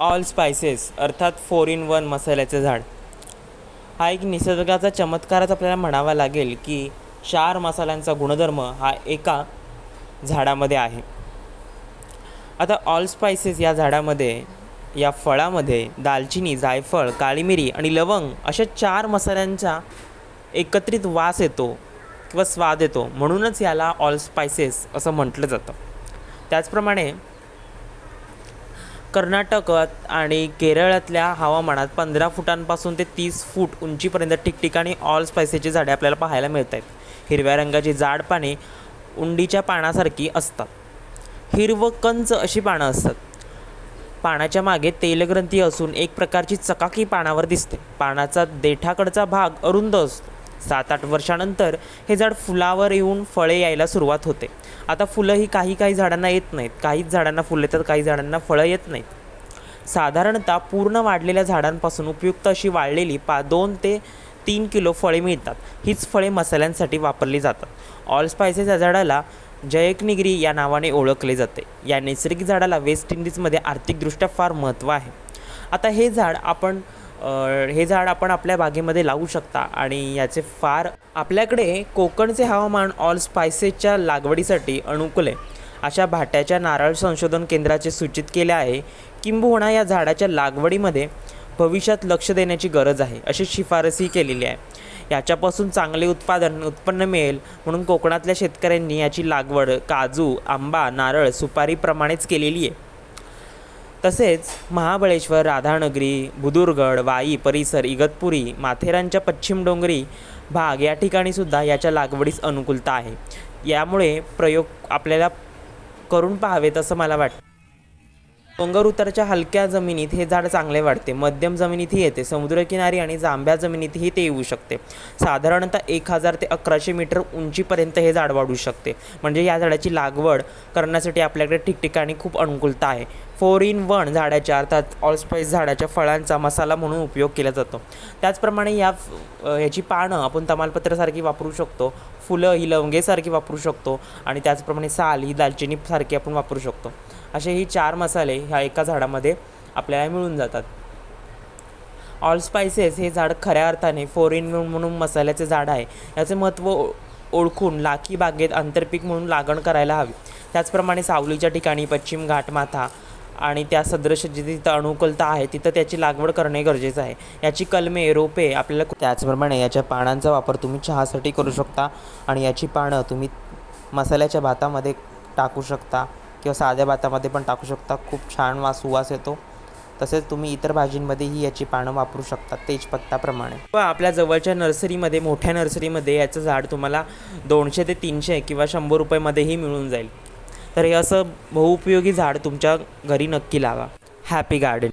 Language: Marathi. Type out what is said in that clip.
ऑल स्पायसेस अर्थात फोर इन वन मसाल्याचे झाड. हा एक निसर्गाचा चमत्कारच आपल्याला म्हणावा लागेल की चार मसाल्यांचा गुणधर्म हा एका झाडामध्ये आहे. आता ऑल स्पायसेस या झाडामध्ये या फळामध्ये दालचिनी जायफळ काळी मिरी आणि लवंग अशा चार मसाल्यांचा एकत्रित वास येतो किंवा स्वाद येतो. म्हणूनच याला ऑल स्पायसेस असं म्हटलं जातं. त्याचप्रमाणे कर्नाटकात आणि केरळातल्या हवामानात पंधरा फुटांपासून ते तीस फूट उंचीपर्यंत ठिकठिकाणी ऑल स्पायसेसची झाडे आपल्याला पाहायला मिळत आहेत हिरव्या रंगाची जाड पाने उंडीच्या पानासारखी असतात. हिरव कंच अशी पानं असतात. पानाच्या मागे तेलग्रंथी असून एक प्रकारची चकाकी पानावर दिसते. पानाचा देठाकडचा भाग अरुंद असतो. सात आठ वर्षानंतर हे झाड फुलावर येऊन फळे यायला सुरुवात होते. आता फुलं ही काही काही झाडांना येत नाहीत. काहीच झाडांना फुलं येतात काही झाडांना फळं येत नाहीत. साधारणतः पूर्ण वाढलेल्या झाडांपासून उपयुक्त अशी वाढलेली पा दोन ते तीन किलो फळे मिळतात. हीच फळे मसाल्यांसाठी वापरली जातात. ऑल स्पायसेस या झाडाला जयकनिगिरी या नावाने ओळखले जाते. या नैसर्गिक झाडाला वेस्ट इंडिजमध्ये आर्थिकदृष्ट्या फार महत्त्व आहे. आता हे झाड आपण हे झाड आपण आपल्या बागेमध्ये लावू शकता आणि याचे फार आपल्याकडे कोकणचे हवामान ऑल स्पायसेसच्या लागवडीसाठी अनुकूल आहे. अशा भाट्याच्या नारळ संशोधन केंद्राचे सूचित केले आहे किंबहुना या झाडाच्या लागवडीमध्ये भविष्यात लक्ष देण्याची गरज आहे अशी शिफारसही केलेली आहे. याच्यापासून चांगले उत्पादन उत्पन्न मिळेल म्हणून कोकणातल्या शेतकऱ्यांनी याची लागवड काजू आंबा नारळ सुपारीप्रमाणेच केलेली आहे. तसेच महाबळेश्वर राधानगरी बुदुरगड वाई परिसर इगतपुरी माथेरानच्या पश्चिम डोंगरी भाग या ठिकाणी सुद्धा याच्या लागवडीस अनुकूलता आहे. यामुळे प्रयोग आपल्याला करून पाहावेत असं मला वाटतं. डोंगर उतारच्या हलक्या जमिनीत हे झाड चांगले वाढते. मध्यम जमिनीतही येते. समुद्रकिनारी आणि जांभ्या जमिनीतही ते येऊ शकते. साधारणतः एक हजार ते अकराशे मीटर उंचीपर्यंत हे झाड वाढू शकते. म्हणजे या झाडाची लागवड करण्यासाठी आपल्याकडे ठिकठिकाणी खूप अनुकूलता आहे. फोर इन वन झाडाच्या अर्थात ऑलस्पाईस झाडाच्या फळांचा मसाला म्हणून उपयोग केला जातो. त्याचप्रमाणे या ह्याची याची पानं आपण तमालपत्रासारखी वापरू शकतो फुलं ही लवंगेसारखी वापरू शकतो आणि त्याचप्रमाणे साल ही दालचिनीसारखी आपण वापरू शकतो. असे ही चार मसाले ह्या एका झाडामध्ये आपल्याला मिळून जातात. ऑल स्पायसेस हे झाड खऱ्या अर्थाने फोर इन वन म्हणून मसाल्याचे झाड आहे. याचे महत्त्व ओ- ओळखून लाखी बागेत आंतरपीक म्हणून लागण करायला हवी. त्याचप्रमाणे सावलीच्या ठिकाणी पश्चिम घाटमाथा आणि त्या सदृश जिथे तिथं अनुकूलता आहे तिथं त्याची लागवड करणे गरजेचं आहे. याची कलमे रोपे आपल्याला त्याचप्रमाणे याच्या पानांचा वापर तुम्ही चहासाठी करू शकता आणि याची पानं तुम्ही मसाल्याच्या भातामध्ये टाकू शकता किंवा साध्या भातामध्ये पण टाकू शकता. खूप छान वास सुवास येतो. तसेच तुम्ही इतर भाजींमध्येही याची पानं वापरू शकता तेजपत्ताप्रमाणे. व आपल्या जवळच्या नर्सरीमध्ये मोठ्या नर्सरीमध्ये याचं झाड तुम्हाला दोनशे ते तीनशे किंवा शंभर रुपयेमध्येही मिळून जाईल. तर हे असं बहुउपयोगी झाड तुमच्या घरी नक्की लावा. Happy garden